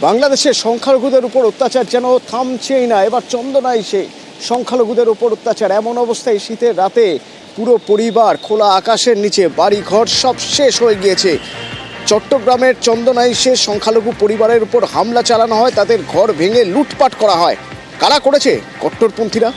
বাংলাদেশের সংখ্যালঘুদের উপর অত্যাচার যেন থামছেই না। এবার চন্দনাই সে সংখ্যালঘুদের উপর অত্যাচার। এমন অবস্থায় শীতের রাতে পুরো পরিবার খোলা আকাশের নিচে বাড়ি ঘর সব শেষ হয়ে গিয়েছে। চট্টগ্রামের চন্দনাইশে সংখ্যালঘু পরিবারের উপর হামলা চালানো হয়, তাদের ঘর ভেঙে লুটপাট করা হয়। কারা করেছে কট্টরপন্থীরা?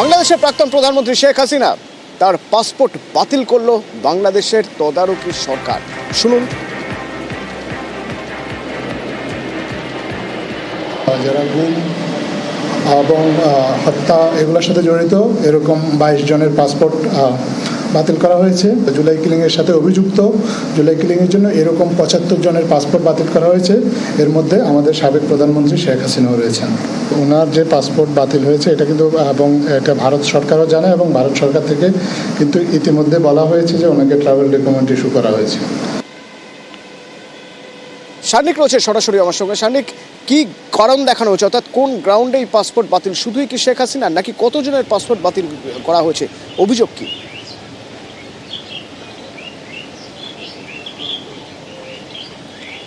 বাংলাদেশের প্রাক্তন প্রধানমন্ত্রী শেখ হাসিনা তার পাসপোর্ট বাতিল করল বাংলাদেশের তদারকি সরকার। শুনুন। যারা গুম এবং হত্যা এগুলোর সাথে জড়িত, এরকম বাইশ জনের পাসপোর্ট বাতিল করা হয়েছে। জুলাই কিলিংয়ের সাথে অভিযুক্ত। জুলাই কিলিংয়ের জন্য এরকম পঁচাত্তর জনের পাসপোর্ট বাতিল করা হয়েছে। এর মধ্যে আমাদের সাবেক প্রধানমন্ত্রী শেখ হাসিনাও রয়েছেন। ওনার যে পাসপোর্ট বাতিল হয়েছে, এটা কিন্তু, এবং এটা ভারত সরকারও জানে এবং ভারত সরকার থেকে কিন্তু ইতিমধ্যে বলা হয়েছে যে ওনাকে ট্রাভেল ডকুমেন্ট ইস্যু করা হয়েছে। সানিক রয়েছে সরাসরি আমার সঙ্গে। সানিক কি কারণ দেখানো হয়েছে? অর্থাৎ কোন গ্রাউন্ডে এই পাসপোর্ট বাতিল? শুধুই কি শেখ হাসিনা নাকি কতজনের পাসপোর্ট বাতিল করা হয়েছে? অভিযোগ কি?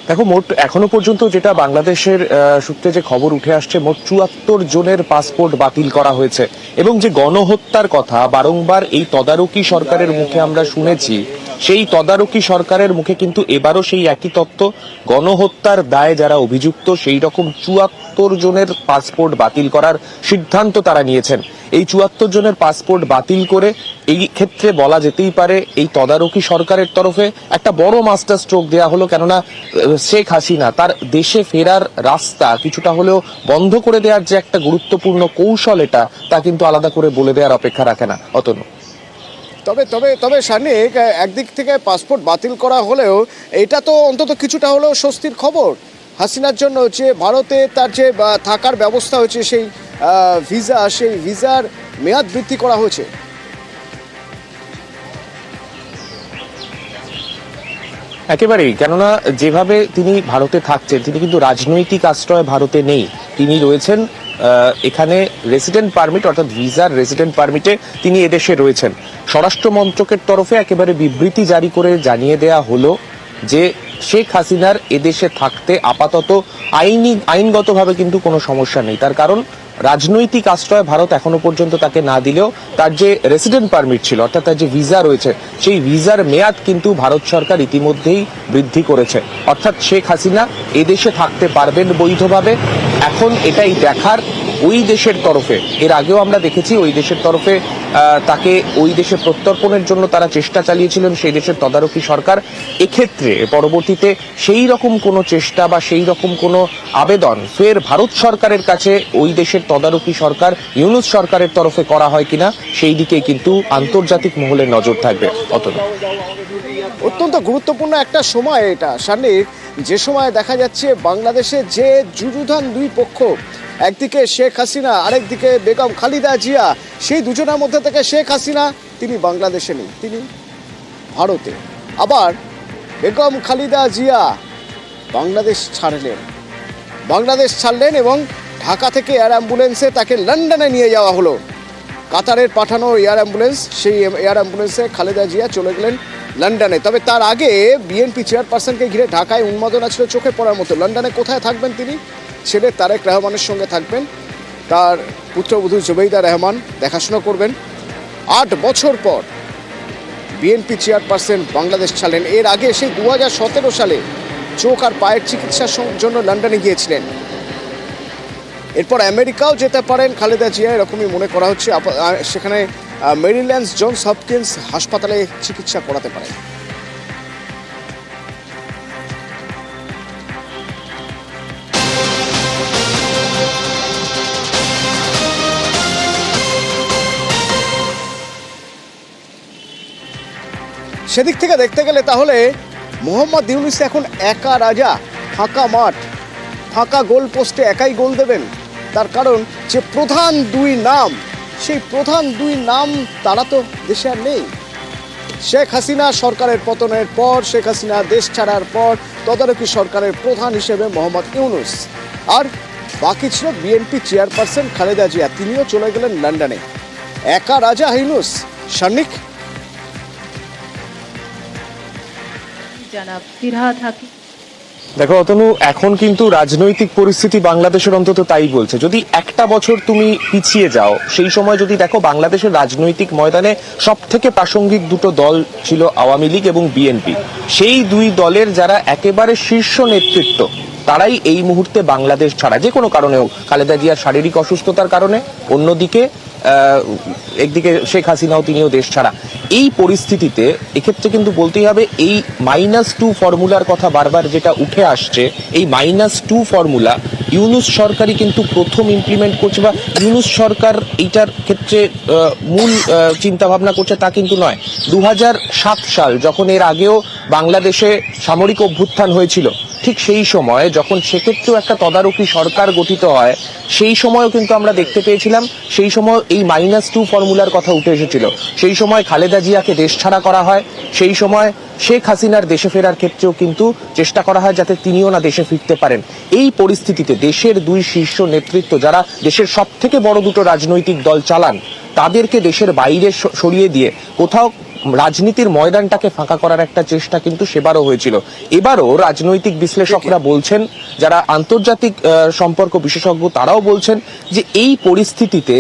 দেখো, মোট এখনও পর্যন্ত যেটা বাংলাদেশের সূত্রে যে খবর উঠে আসছে, মোট চুয়াত্তর জনের পাসপোর্ট বাতিল করা হয়েছে। এবং যে গণহত্যার কথা বারংবার এই তদারকি সরকারের মুখে আমরা শুনেছি সেই তদারকি সরকারের মুখে কিন্তু এবারও সেই একই তত্ত্ব। গণহত্যার দায়ে যারা অভিযুক্ত, সেই রকম চুয়াত্তর জনের পাসপোর্ট বাতিল করার সিদ্ধান্ত তারা নিয়েছেন। এই চুয়াত্তর জনের পাসপোর্ট বাতিল করে এই ক্ষেত্রে বলা যেতেই পারে এই তদারকি সরকারের তরফে একটা বড় মাস্টার স্ট্রোক দেওয়া হলো, কেননা শেখ হাসিনা তার দেশে ফেরার রাস্তা কিছুটা হলেও বন্ধ করে দেওয়ার যে একটা গুরুত্বপূর্ণ কৌশল এটা, তা কিন্তু আলাদা করে বলে দেওয়ার অপেক্ষা রাখে না। অতনু। তবে তবে তবে সানিক একদিক থেকে পাসপোর্ট বাতিল করা হলেও এটা তো অন্তত কিছুটা হলেও স্বস্তির খবর। হাসিনার জন্য যে ভারতে তার যে থাকার ব্যবস্থা হয়েছে, সেই ভিসা, সেই ভিসার মেয়াদ বৃদ্ধি করা হয়েছে। একেবারেই, কেননা যেভাবে তিনি ভারতে থাকছেন, তিনি কিন্তু রাজনৈতিক আশ্রয় ভারতে নেই। তিনি রয়েছেন এখানে রেসিডেন্ট পারমিট অর্থাৎ ভিসার রেসিডেন্ট পারমিটে তিনি এদেশে রয়েছেন। স্বরাষ্ট্র মন্ত্রকের তরফে একেবারে বিবৃতি জারি করে জানিয়ে দেয়া হলো যে শেখ হাসিনার এদেশে থাকতে আপাতত আইনি আইনগতভাবে কিন্তু কোনো সমস্যা নেই। তার কারণ রাজনৈতিক আশ্রয় ভারত এখনও পর্যন্ত তাকে না দিলেও তার যে রেসিডেন্ট পারমিট ছিল, অর্থাৎ তার যে ভিসা রয়েছে, সেই ভিসার মেয়াদ কিন্তু ভারত সরকার ইতিমধ্যেই বৃদ্ধি করেছে। অর্থাৎ শেখ হাসিনা এদেশে থাকতে পারবেন বৈধভাবে। এখন এটাই দেখার ওই দেশের তরফে, এর আগেও আমরা দেখেছি ওই দেশের তরফে তাকে ওই দেশে প্রত্যর্পণের জন্য তারা চেষ্টা চালিয়েছিলেন, সেই দেশের তদারকি সরকার। এক্ষেত্রে, পরবর্তীতে সেই রকম কোনো চেষ্টা বা সেই রকম কোনো আবেদন ফের ভারত সরকারের কাছে ওই দেশের তদারকি সরকার, ইউনুস সরকারের তরফে করা হয় কিনা, সেই দিকে কিন্তু আন্তর্জাতিক মহলে নজর থাকবে। অতটা অত্যন্ত গুরুত্বপূর্ণ একটা সময় এটা সানিক যে সময় দেখা যাচ্ছে বাংলাদেশে যে যুযুধান দুই পক্ষ একদিকে শেখ হাসিনা, আরেকদিকে বেগম খালিদা জিয়া। সেই দুজনের মধ্যে থেকে শেখ হাসিনা, তিনি বাংলাদেশে নেই, তিনি ভারতে। আবার বেগম খালিদা জিয়া বাংলাদেশ ছাড়লেন। বাংলাদেশ ছাড়লেন এবং ঢাকা থেকে এয়ার অ্যাম্বুলেন্সে তাকে লন্ডনে নিয়ে যাওয়া হলো। কাতারের পাঠানো এয়ার অ্যাম্বুলেন্স, সেই এয়ার অ্যাম্বুলেন্সে খালেদা জিয়া চলে গেলেন লন্ডনে। তবে তার আগে বিএনপি চেয়ারপারসনকে ঘিরে ঢাকায় উন্মাদনা ছিল চোখে পড়ার মতো। লন্ডনে কোথায় থাকবেন তিনি? ছেলে তারেক রহমানের সঙ্গে থাকবেন। তার পুত্রবধূ জুবেইদা রহমান দেখাশোনা করবেন। আট বছর পর বিএনপি চেয়ারপারসন বাংলাদেশ ছাড়লেন। এর আগে সেই দু হাজার সতেরো সালে চোখ আর পায়ের চিকিৎসার জন্য লন্ডনে গিয়েছিলেন। এরপর আমেরিকাও যেতে পারেন খালেদা জিয়া, এরকমই মনে করা হচ্ছে। সেখানে মেরিল্যান্ডস জনস হপকিন্স হাসপাতালে চিকিৎসা করাতে পারেন। সেদিক থেকে দেখতে গেলে তাহলে মোহাম্মদ ইউনুস এখন একা রাজা, ফাঁকা মাঠ, ফাঁকা গোল পোস্টে একাই গোল দেবেন। তার কারণ যে প্রধান দুই নাম, সেই প্রধান দুই নাম তারা তো দেশে আর নেই। শেখ হাসিনা সরকারের পতনের পর, শেখ হাসিনা দেশ ছাড়ার পর তদারকি সরকারের প্রধান হিসেবে মোহাম্মদ ইউনুস। আর বাকি ছিল বিএনপি চেয়ারপারসন খালেদা জিয়া, তিনিও চলে গেলেন লন্ডনে। একা রাজা ইউনুস সান্নিক দেখো, অতনু, এখন কিন্তু রাজনৈতিক পরিস্থিতি বাংলাদেশের অন্তত তাই বলছে। যদি একটা বছর তুমি পিছিয়ে যাও, সেই সময় যদি দেখো বাংলাদেশের রাজনৈতিক ময়দানে সব থেকে প্রাসঙ্গিক দুটো দল ছিল আওয়ামী লীগ এবং বিএনপি। সেই দুই দলের যারা একেবারে শীর্ষ নেতৃত্ব, তারাই এই মুহূর্তে বাংলাদেশ ছাড়া। যে কোনো কারণে হোক খালেদা জিয়ার শারীরিক অসুস্থতার কারণে। অন্যদিকে একদিকে শেখ হাসিনাও, তিনিও দেশ ছাড়া। এই পরিস্থিতিতে এক্ষেত্রে কিন্তু বলতেই হবে, এই মাইনাস টু ফর্মুলার কথা বারবার যেটা উঠে আসছে, এই মাইনাস টু ফর্মুলা ইউনুস সরকারই কিন্তু প্রথম ইমপ্লিমেন্ট করছে বা ইউনুস সরকার এইটার ক্ষেত্রে মূল চিন্তা ভাবনা করছে তা কিন্তু নয়। দু সাল, যখন এর আগেও বাংলাদেশে সামরিক অভ্যুত্থান হয়েছিল ঠিক সেই সময় যখন সেক্ষেত্রেও একটা তদারকি সরকার গঠিত হয়, সেই সময়ও কিন্তু আমরা দেখতে পেয়েছিলাম, সেই সময় এই মাইনাস টু ফর্মুলার কথা উঠে এসেছিল। সেই সময় খালেদা জিয়াকে দেশ ছাড়া করা হয়, সেই সময় শেখ হাসিনার দেশে ফেরার ক্ষেত্রেও কিন্তু চেষ্টা করা হয় যাতে তিনিও না দেশে ফিরতে পারেন। এই পরিস্থিতিতে দেশের দুই শীর্ষ নেতৃত্ব যারা দেশের সব থেকে বড় দুটো রাজনৈতিক দল চালান, তাদেরকে দেশের বাইরে সরিয়ে দিয়ে কোথাও রাজনীতির ময়দানটাকে ফাঁকা করার একটা চেষ্টা কিন্তু সেবারও হয়েছিল। এবারও রাজনৈতিক বিশ্লেষকরা বলছেন যারা আন্তর্জাতিক সম্পর্ক বিশেষজ্ঞ তারাও বলছেন যে এই পরিস্থিতিতে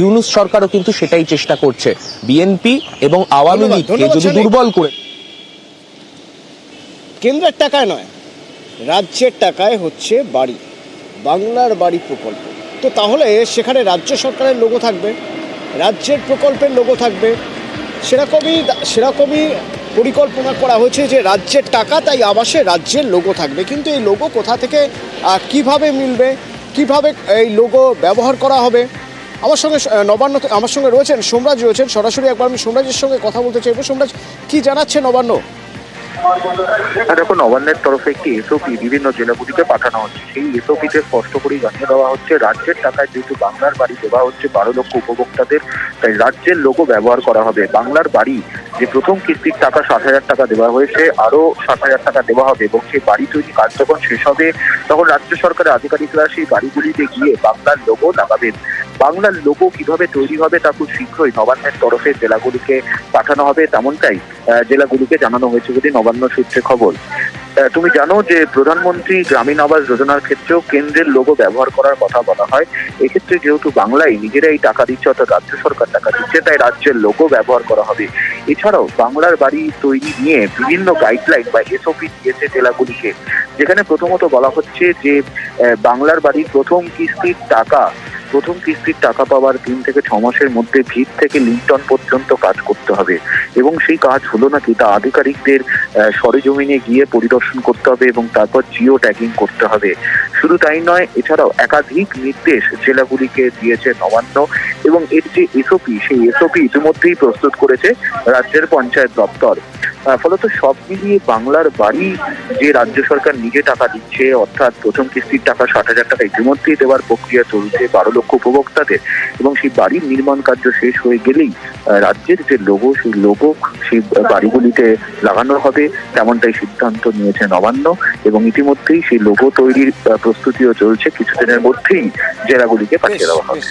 ইউনুস সরকারও কিন্তু সেটাই চেষ্টা করছে। বিএনপি এবং আওয়ামী লীগকে যদি দুর্বল করে কেন্দ্রের টাকায় নয় রাজ্যের টাকায় হচ্ছে বাড়ি বাংলার বাড়ি প্রকল্প। তো তাহলে সেখানে রাজ্য সরকারের লোগো থাকবে রাজ্যের প্রকল্পের লোগো থাকবে সেরকমই সেরকমই পরিকল্পনা করা হয়েছে যে রাজ্যের টাকা তাই আবাসে রাজ্যের লোগো থাকবে। কিন্তু এই লোগো কোথা থেকে কীভাবে মিলবে, কীভাবে এই লোগো ব্যবহার করা হবে? আমার সঙ্গে নবান্ন আমার সঙ্গে রয়েছেন সোমরাজ রয়েছেন। সরাসরি একবার আমি সোমরাজের সঙ্গে কথা বলতে চাইব। সোমরাজ, কি জানাচ্ছে নবান্ন? আর দেখো, নবান্নের তরফে একটি এসওপি বিভিন্ন জেলাগুলিকে পাঠানো হচ্ছে। সেই এসওপিতে স্পষ্ট করেই জানিয়ে দেওয়া হচ্ছে, রাজ্যের টাকায় যেহেতু বাংলার বাড়ি দেওয়া হচ্ছে বারো লক্ষ উপভোক্তাদের, তাই রাজ্যের লোগো ব্যবহার করা হবে। বাংলার বাড়ি, যে প্রথম কিস্তির টাকা সাত হাজার টাকা দেওয়া হয়েছে আরও সাত হাজার টাকা দেওয়া হবে এবং সেই বাড়ি তৈরি কাজ যখন শেষ হবে। তখন রাজ্য সরকারের আধিকারিকরা সেই বাড়িগুলিতে গিয়ে বাংলার লোগো লাগাবেন। বাংলার লোগো কীভাবে তৈরি হবে তা খুব শীঘ্রই নবান্নের তরফে জেলাগুলিকে পাঠানো হবে তেমনটাই জেলাগুলিকে জানানো হয়েছে বলে নবান্ন সূত্রে খবর। তুমি জানো যে প্রধানমন্ত্রী গ্রামীণ আবাস যোজনার ক্ষেত্রেও কেন্দ্রের লোগো ব্যবহার করার কথা বলা হয়। এক্ষেত্রে যেহেতু বাংলায় নিজেরাই টাকা দিচ্ছে অর্থাৎ রাজ্য সরকার টাকা দিচ্ছে, তাই রাজ্যের লোগো ব্যবহার করা হবে। এছাড়াও বাংলার বাড়ি তৈরি নিয়ে বিভিন্ন গাইডলাইন বা এসওপি দিয়েছে জেলাগুলিকে, যেখানে প্রথমত বলা হচ্ছে যে বাংলার বাড়ির প্রথম কিস্তির টাকা প্রথম কিস্তির টাকা পাওয়ার তিন থেকে ছ মাসের মধ্যে ভিত থেকে লিন্টন পর্যন্ত কাজ করতে হবে। এবং সেই কাজ হলো নাকি তা আধিকারিকদের সরেজমিনে গিয়ে পরিদর্শন করতে হবে এবং তারপর জিও ট্যাগিং করতে হবে। শুধু তাই নয়, এছাড়াও একাধিক নির্দেশ জেলাগুলিকে দিয়েছে নবান্ন এবং এর যে এসওপি সেই এসওপি ইতিমধ্যেই প্রস্তুত করেছে রাজ্যের পঞ্চায়েত দপ্তর। ফলত সব মিলিয়ে বাংলার বাড়ি যে রাজ্য সরকার নিজে টাকা দিচ্ছে, অর্থাৎ প্রথম কিস্তির টাকা ষাট হাজার টাকা ইতিমধ্যেই দেওয়ার প্রক্রিয়া চলছে বারো লক্ষ উপভোক্তাদের, এবং সেই বাড়ির নির্মাণ কার্য শেষ হয়ে গেলেই রাজ্যের যে লোগো, সেই লোগো, সেই বাড়িগুলিতে লাগানো হবে, তেমনটাই সিদ্ধান্ত নিয়েছে নবান্ন, এবং ইতিমধ্যেই সেই লোগো তৈরির প্রস্তুতিও চলছে, কিছুদিনের মধ্যেই জেলাগুলিকে পাঠিয়ে দেওয়া হবে।